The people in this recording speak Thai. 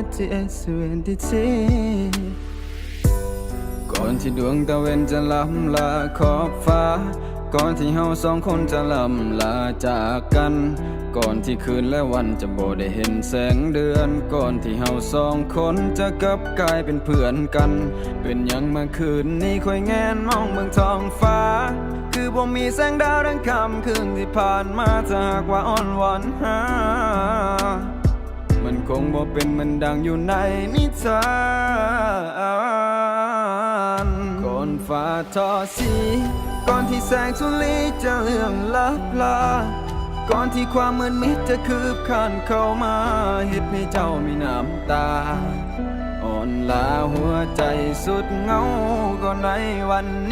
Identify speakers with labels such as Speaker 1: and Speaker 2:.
Speaker 1: identity ก่อนที่ดวงตะเวนจะล้ำลาขอบฟ้า ก่อนที่เฮาสองคนจะล้ำลาจากกัน ก่อนที่คืนและวันจะบ่ได้เห็นแสงเดือน ก่อนที่เฮาสองคนจะกลับกลายเป็นเพื่อนกัน เป็นยังเมื่อคืนนี้ค่อยแงนมองเมืองท้องฟ้า คือบ่มีแสงดาวดังคำคืนที่ผ่านมาถ้าหากว่าอ่อนหวานหา คงบ่เป็นมันดังอยู่ในนิทานก่อนฟ้าทอสี ก่อนที่แสงสุรีจะเลื่องลับลา ก่อนที่ความมืดมิดจะคืบคานเข้ามาเฮ็ดให้เจ้ามีน้ำตา อ่อนลาหัวใจสุดเหงาก็ในวันนี้